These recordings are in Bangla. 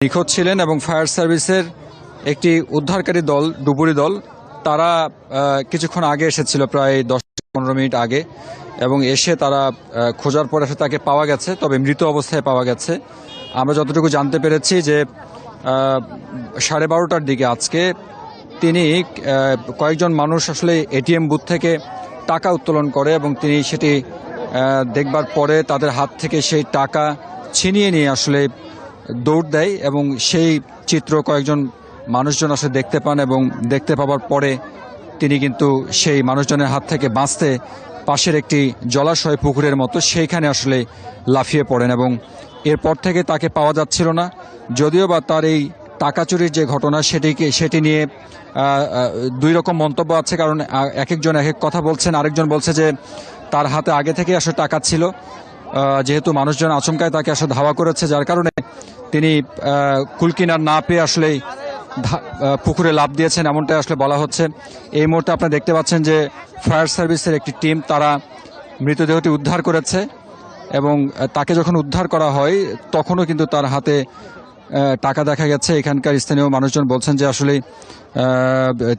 নিখোঁজ ছিলেন এবং ফায়ার সার্ভিসের একটি উদ্ধারকারী দল, ডুবুরি দল, তারা কিছুক্ষণ আগে এসেছিল প্রায় দশ পনেরো মিনিট আগে এবং এসে তারা খোঁজার পরে তাকে পাওয়া গেছে, তবে মৃত অবস্থায় পাওয়া গেছে। আমরা যতটুকু জানতে পেরেছি যে সাড়ে বারোটার দিকে আজকে তিনি কয়েকজন মানুষ আসলে এটিএম বুথ থেকে টাকা উত্তোলন করে এবং তিনি সেটি দেখবার পরে তাদের হাত থেকে সেই টাকা ছিনিয়ে নিয়ে আসলে দৌড় দেয় এবং সেই চিত্র কয়েকজন মানুষজন আসলে দেখতে পান এবং দেখতে পাওয়ার পরে তিনি কিন্তু সেই মানুষজনের হাত থেকে বাঁচতে পাশের একটি জলাশয় পুকুরের মতো সেইখানে আসলে লাফিয়ে পড়েন এবং এরপর থেকে তাকে পাওয়া যাচ্ছিল না। যদিও বা তার এই টাকা চুরির যে ঘটনা সেটিকে, সেটি নিয়ে দুই রকম মন্তব্য আছে। কারণ এক একজন এক এক কথা বলছেন। আরেকজন বলছে যে তার হাতে আগে থেকে আসলে টাকা ছিল। যেহেতু মানুষজন আচমকায় তাকে আসলে ধাওয়া করেছে, যার কারণে তিনি কুলকিনার না পেয়ে আসলেই পুকুরে লাভ দিয়েছেন, এমনটাই আসলে বলা হচ্ছে। এই মুহূর্তে আপনারা দেখতে পাচ্ছেন যে ফায়ার সার্ভিসের একটি টিম তারা মৃতদেহটি উদ্ধার করেছে এবং তাকে যখন উদ্ধার করা হয়, তখনও কিন্তু তার হাতে টাকা দেখা গেছে। এখানকার স্থানীয় মানুষজন বলছেন যে আসলে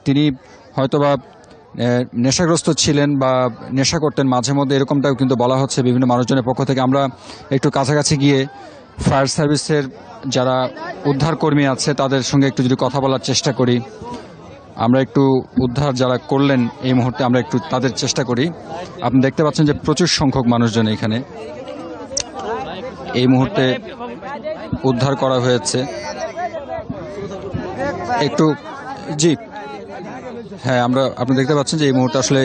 তিনি হয়তোবা নেশাগ্রস্ত ছিলেন বা নেশা করতেন মাঝে মধ্যে, এরকমটাও কিন্তু বলা হচ্ছে বিভিন্ন মানুষজনের পক্ষ থেকে। আমরা একটু কাছাকাছি গিয়ে ফায়ার সার্ভিসের যারা উদ্ধার কর্মী আছে, তাদের সঙ্গে একটু যদি কথা বলার চেষ্টা করি। আমরা একটু উদ্ধার যারা করলেন, এই মুহূর্তে আমরা একটু তাদের চেষ্টা করি। আপনি দেখতে পাচ্ছেন যে প্রচুর সংখ্যক মানুষজন এখানে। এই মুহূর্তে উদ্ধার করা হয়েছে। একটু, জি। হ্যাঁ আমরা, আপনি দেখতে পাচ্ছেন যে এই মুহূর্তে আসলে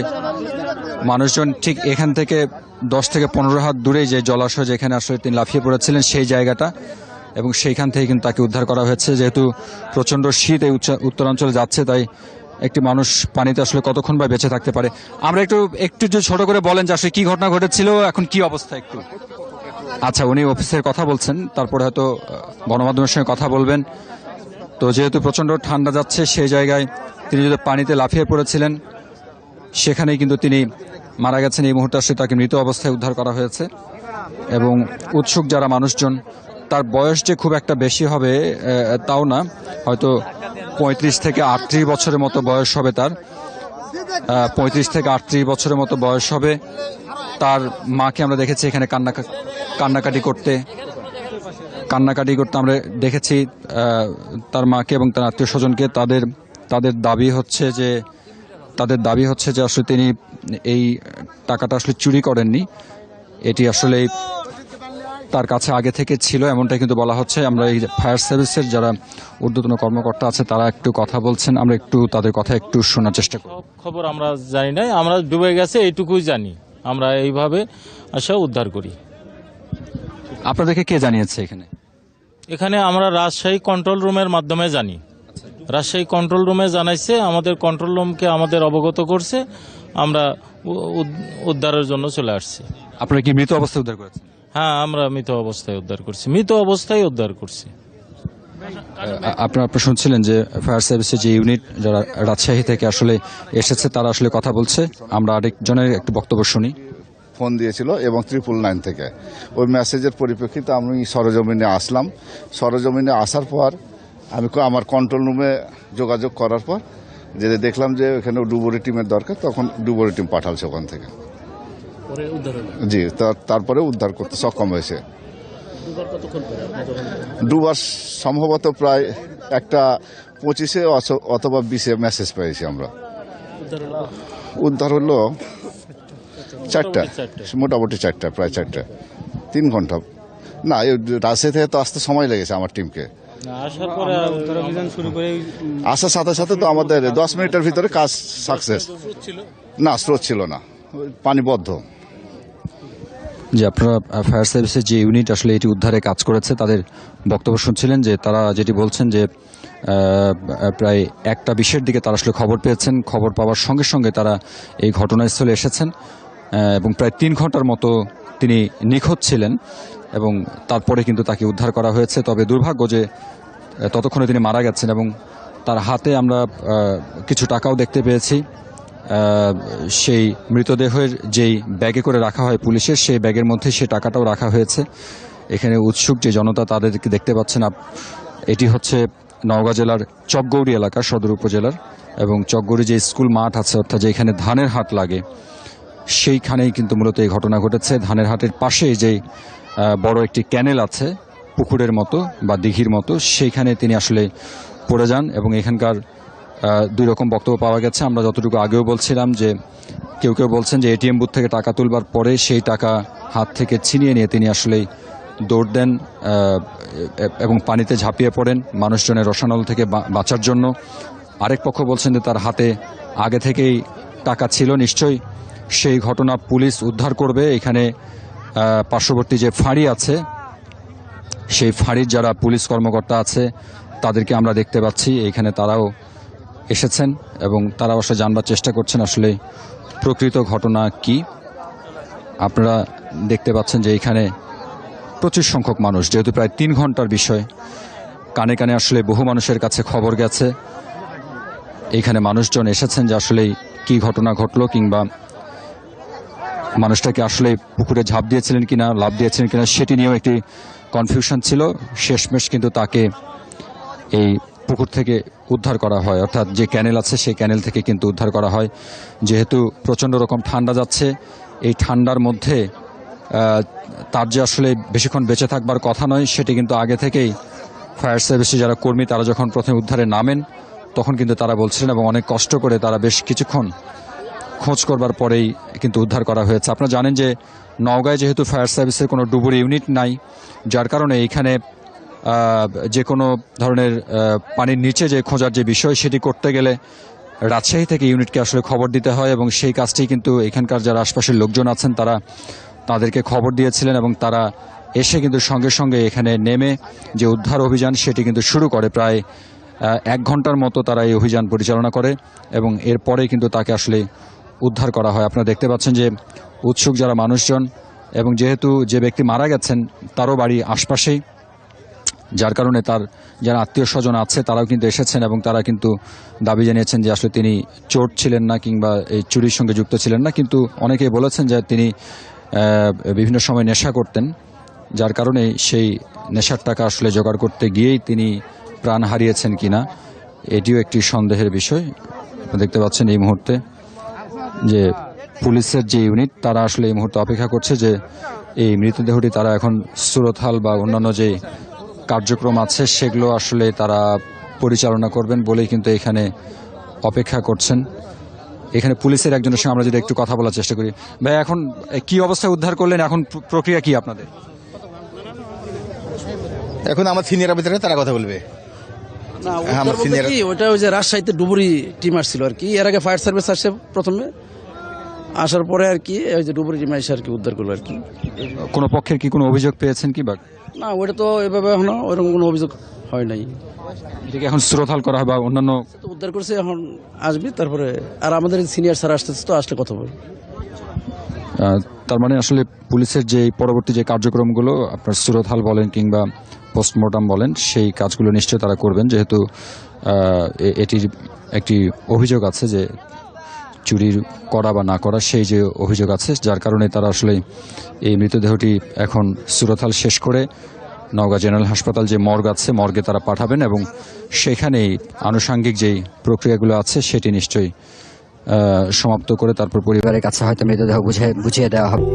মানুষজন ঠিক এখান থেকে দশ থেকে পনেরো হাত দূরে যে জলাশয় যেখানে আসলে তিনি লাফিয়ে পড়েছিলেন, সেই জায়গাটা। এবং সেইখান থেকে কিন্তু তাকে উদ্ধার করা হয়েছে। যেহেতু প্রচণ্ড শীত এই উত্তরাঞ্চলে যাচ্ছে, তাই একটি মানুষ পানিতে আসলে কতক্ষণ বা বেঁচে থাকতে পারে। আমরা একটু একটু যদি ছোট করে বলেন যে আসলে কি ঘটনা ঘটেছিল, এখন কি অবস্থা একটু? আচ্ছা উনি অফিসের কথা বলছেন, তারপরে হয়তো গণমাধ্যমের সঙ্গে কথা বলবেন। তো যেহেতু প্রচণ্ড ঠান্ডা যাচ্ছে, সেই জায়গায় তিনি যদি পানিতে লাফিয়ে পড়েছিলেন সেখানেই কিন্তু তিনি মারা গেছেন। এই মুহূর্তে আসলে তাকে মৃত অবস্থায় উদ্ধার করা হয়েছে। এবং উৎসুক যারা মানুষজন, তার বয়স যে খুব একটা বেশি হবে তাও না। হয়তো পঁয়ত্রিশ থেকে আটত্রিশ বছরের মতো বয়স হবে তার। পঁয়ত্রিশ থেকে আটত্রিশ বছরের মতো বয়স হবে। তার মাকে আমরা দেখেছি এখানে কান্না, কান্নাকাটি করতে। কান্নাকাটি করতে আমরা দেখেছি তার মাকে এবং তার আত্মীয় স্বজনকে তাদের তাদের দাবি হচ্ছে যে তাদের দাবি হচ্ছে যে আসলে তিনি এই টাকাটা আসলে চুরি করেননি। এটি আসলে তার কাছে আগে থেকে ছিল এমনটাই কিন্তু বলা হচ্ছে। আমরা এই ফায়ার সার্ভিসের যারা ঊর্ধ্বতন কর্মকর্তা আছে তারা একটু কথা বলছেন। আমরা একটু তাদের কথা একটু শোনার চেষ্টা করি। খবর আমরা জানি না আমরা ডুবে গেছে এইটুকুই জানি। আমরা এইভাবে আসা উদ্ধার করি। আপনাদেরকে কে জানিয়েছে এখানে? এখানে আমরা রাজশাহী কন্ট্রোল রুমের মাধ্যমে জানি। রাজশাহী কন্ট্রোল রুমে জানাইছে আমাদের কন্ট্রোল রুমকে আমাদের অবগত করছে আমরা উদ্ধারের জন্য চলে আসছি। আপনারা কি মৃত অবস্থায় উদ্ধার করেছেন? হ্যাঁ আমরা মৃত অবস্থায় উদ্ধার করছি মৃত অবস্থায় উদ্ধার করছি। আপনারা আপনারা শুনছিলেন যে ফায়ার সার্ভিসের যে ইউনিট যারা রাজশাহী থেকে আসলে এসেছে তারা আসলে কথা বলছে। আমরা আরেকজনের একটু বক্তব্য শুনি। ফোন দিয়েছিল এবং ত্রিপুল নাইন থেকে। ওই মেসেজের পরিপ্রেক্ষিতে আমি সরজমিনে আসলাম। সরজমিনে আসার পর আমি আমার কন্ট্রোল রুমে যোগাযোগ করার পর যে দেখলাম যে এখানে ডুবুরি টিমের দরকার তখন ডুবুরি টিম পাঠালছে ওখান থেকে। জি তার- তারপরে উদ্ধার করতে সক্ষম হয়েছে। ডুবার সম্ভবত প্রায় একটা পঁচিশে অথ- অথবা বিশে মেসেজ পেয়েছি আমরা। উদ্ধার হলো চারটা। মোটামুটি চারটা। প্রায় চারটা। তিন ঘণ্টা। না রাজশাহী থেকে তো আসতে সময় লেগেছে আমার টিমকে আসার সাথে সাথে তো আমাদের দশ মিনিটের ভিতরে কাজ সাকসেস না স্রোত ছিল না। পানিবদ্ধ। যে আপনারা ফায়ার সার্ভিসের যে ইউনিট আসলে এটি উদ্ধারে কাজ করেছে তাদের বক্তব্য শুনছিলেন যে তারা যেটি বলছেন যে প্রায় একটা বিশের দিকে তারা আসলে খবর পেয়েছেন। খবর পাওয়ার সঙ্গে সঙ্গে তারা এই ঘটনাস্থলে এসেছেন এবং প্রায় তিন ঘণ্টার মতো তিনি নিখোঁজ ছিলেন এবং তারপরে কিন্তু তাকে উদ্ধার করা হয়েছে। তবে দুর্ভাগ্য যে ততক্ষণে তিনি মারা গেছেন এবং তার হাতে আমরা কিছু টাকাও দেখতে পেয়েছি। সেই মৃতদেহের যেই ব্যাগে করে রাখা হয় পুলিশের, সেই ব্যাগের মধ্যে সেই টাকাটাও রাখা হয়েছে। এখানে উৎসুক যে জনতা তাদেরকে দেখতে পাচ্ছেন এটি হচ্ছে নওগাঁ জেলার চকগৌড়ি এলাকা, সদর উপজেলার। এবং চকগৌড়ি যে স্কুল মাঠ আছে, অর্থাৎ যেখানে ধানের হাট লাগে, সেইখানেই কিন্তু মূলত এই ঘটনা ঘটেছে। ধানের হাটের পাশে যে বড় একটি ক্যানেল আছে পুকুরের মতো বা দিঘির মতো, সেইখানে তিনি আসলে পড়ে যান এবং এখানকার দুই রকম বক্তব্য পাওয়া গেছে। আমরা যতটুকু আগেও বলছিলাম যে, কেউ কেউ বলছেন যে এটিএম বুথ থেকে টাকা তুলবার পরে সেই টাকা হাত থেকে ছিনিয়ে নিয়ে তিনি আসলেই দৌড় দেন এবং পানিতে ঝাঁপিয়ে পড়েন মানুষজনের রসানল থেকে বাঁচার জন্য। আরেক পক্ষ বলছেন যে তার হাতে আগে থেকেই টাকা ছিল নিশ্চয়ই। সেই ঘটনা পুলিশ উদ্ধার করবে। এখানে পার্শ্ববর্তী যে ফাঁড়ি আছে সেই ফাঁড়ির যারা পুলিশ কর্মকর্তা আছে, তাদেরকে আমরা দেখতে পাচ্ছি। এখানে তারাও এসেছেন এবং তারা অবশ্য জানবার চেষ্টা করছেন আসলে প্রকৃত ঘটনা কি। আপনারা দেখতে পাচ্ছেন যে এখানে প্রচুর সংখ্যক মানুষ, যেহেতু প্রায় তিন ঘণ্টার বিষয়, কানে কানে আসলে বহু মানুষের কাছে খবর গেছে। এইখানে মানুষজন এসেছেন যে আসলে কি ঘটনা ঘটলো কিংবা মানুষটাকে আসলে পুকুরে ঝাঁপ দিয়েছিলেন কিনা লাভ দিয়েছিলেন কিনা, সেটি নিয়েও একটি কনফিউশন ছিল। শেষমেশ কিন্তু তাকে এই পুকুর থেকে উদ্ধার করা হয়। অর্থাৎ যে ক্যানেল আছে, সেই ক্যানেল থেকে কিন্তু উদ্ধার করা হয়। যেহেতু প্রচণ্ড রকম ঠান্ডা যাচ্ছে, এই ঠান্ডার মধ্যে তার যে আসলে বেশিক্ষণ বেঁচে থাকবার কথা নয়, সেটি কিন্তু আগে থেকেই ফায়ার সার্ভিসে যারা কর্মী, তারা যখন প্রথমে উদ্ধারে নামেন, তখন কিন্তু তারা বলছিলেন এবং অনেক কষ্ট করে তারা বেশ কিছুক্ষণ খোঁজ করবার পরেই কিন্তু উদ্ধার করা হয়েছে। আপনারা জানেন যে নওগাঁয় যেহেতু ফায়ার সার্ভিসের কোনো ডুবুরি ইউনিট নাই, যার কারণে এইখানে যে কোনো ধরনের পানির নিচে যে খোঁজার যে বিষয়, সেটি করতে গেলে রাজশাহী থেকে ইউনিটকে আসলে খবর দিতে হয় এবং সেই কাজটি কিন্তু এখানকার যারা আশপাশের লোকজন আছেন, তারা তাদেরকে খবর দিয়েছিলেন এবং তারা এসে কিন্তু সঙ্গে সঙ্গে এখানে নেমে যে উদ্ধার অভিযান, সেটি কিন্তু শুরু করে। প্রায় এক ঘণ্টার মতো তারা এই অভিযান পরিচালনা করে এবং এরপরে কিন্তু তাকে আসলে উদ্ধার করা হয়। আপনারা দেখতে পাচ্ছেন যে উৎসুক যারা মানুষজন এবং যেহেতু যে ব্যক্তি মারা গেছেন, তারও বাড়ি আশপাশেই, যার কারণে তার যারা আত্মীয় স্বজন আছে, তারাও কিন্তু এসেছেন এবং তারা কিন্তু দাবি জানিয়েছেন যে আসলে তিনি চোর ছিলেন না কিংবা এই চুরির সঙ্গে যুক্ত ছিলেন না। কিন্তু অনেকেই বলেছেন যে তিনি বিভিন্ন সময় নেশা করতেন, যার কারণে সেই নেশার টাকা আসলে জোগাড় করতে গিয়েই তিনি প্রাণ হারিয়েছেন কিনা, এটিও একটি সন্দেহের বিষয়। দেখতে পাচ্ছেন এই মুহূর্তে যে পুলিশের যে ইউনিট তারা আসলে এই মুহূর্তে অপেক্ষা করছে যে এই মৃতদেহটি তারা এখন সুরতহাল বা অন্যান্য যে কার্যক্রম আছে সেগুলো আসলে তারা পরিচালনা করবেন বলেই কিন্তু এখানে অপেক্ষা করছেন। এখানে পুলিশের একজনের সঙ্গে আমরা যদি একটু কথা বলার চেষ্টা করি। ভাই এখন কি অবস্থায় উদ্ধার করলেন? এখন প্রক্রিয়া কি আপনাদের? এখন আমার সিনিয়র অফিসারে তারা কথা বলবে। না হ্যাঁ, আমার ওটা ওই যে রাজশাহীতে ডুবুরি টিম আসছিল আর কি। এর আগে ফায়ার সার্ভিস আসছে প্রথমে। আসার পরে আর কি ওই যে ডুবুরি টিম এসে আর কি উদ্ধার করল আর কি। কোনো পক্ষের কি কোনো অভিযোগ পেয়েছেন কি বা? না ওটা তো এভাবে এখনও ওইরকম কোনো অভিযোগ হয় নাই। এটাকে এখন সুরতহাল করা হয় বা অন্যান্য উদ্ধার করছে এখন আসবি তারপরে আর আমাদের সিনিয়র স্যার আসতেছে তো আসলে কথা বলব। তার মানে আসলে পুলিশের যে পরবর্তী যে কার্যক্রমগুলো আপনার সুরতহাল বলেন কিংবা পোস্টমর্টম বলেন সেই কাজগুলো নিশ্চয়ই তারা করবেন যেহেতু এটির একটি অভিযোগ আছে যে চুরি করা বা না করা সেই যে অভিযোগ আছে, যার কারণে তারা আসলে এই মৃতদেহটি এখন সুরথাল শেষ করে নওগাঁ জেনারেল হাসপাতাল যে মর্গ আছে, মর্গে তারা পাঠাবেন এবং সেখানেই আনুষাঙ্গিক যেই প্রক্রিয়াগুলো আছে সেটি নিশ্চয়ই সমাপ্ত করে তারপর পরিবারের কাছে হয়তো মৃতদেহ বুঝে, বুঝিয়ে দেওয়া হবে।